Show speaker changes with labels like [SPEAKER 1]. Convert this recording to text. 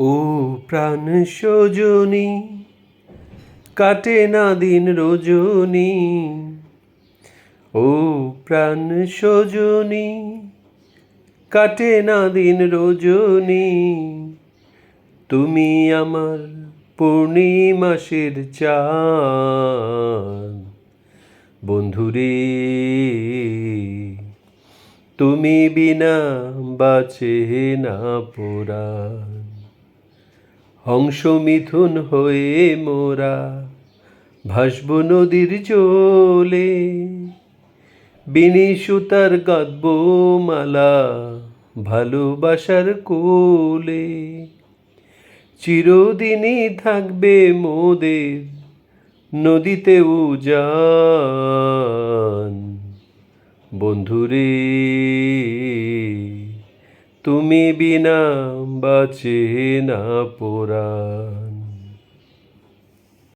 [SPEAKER 1] ও প্রাণ সজনী, কাটে না দিন রজনী। ও প্রাণ সজনী, কাটে না দিন রজনী। তুমি আমার পূর্ণিমাসের চাঁদ, বন্ধুরে। তুমি বিনা বাঁচে না পুরাণ হংস মিথুন হয়ে মোরা ভাসব নদীর জলে বিনি সুতার গাঁদব মালা ভালোবাসার কোলে। চিরদিনই থাকবে মোদের নদীতে উজান। বন্ধুরে তুমি বিনা বাঁচে না পোরাণ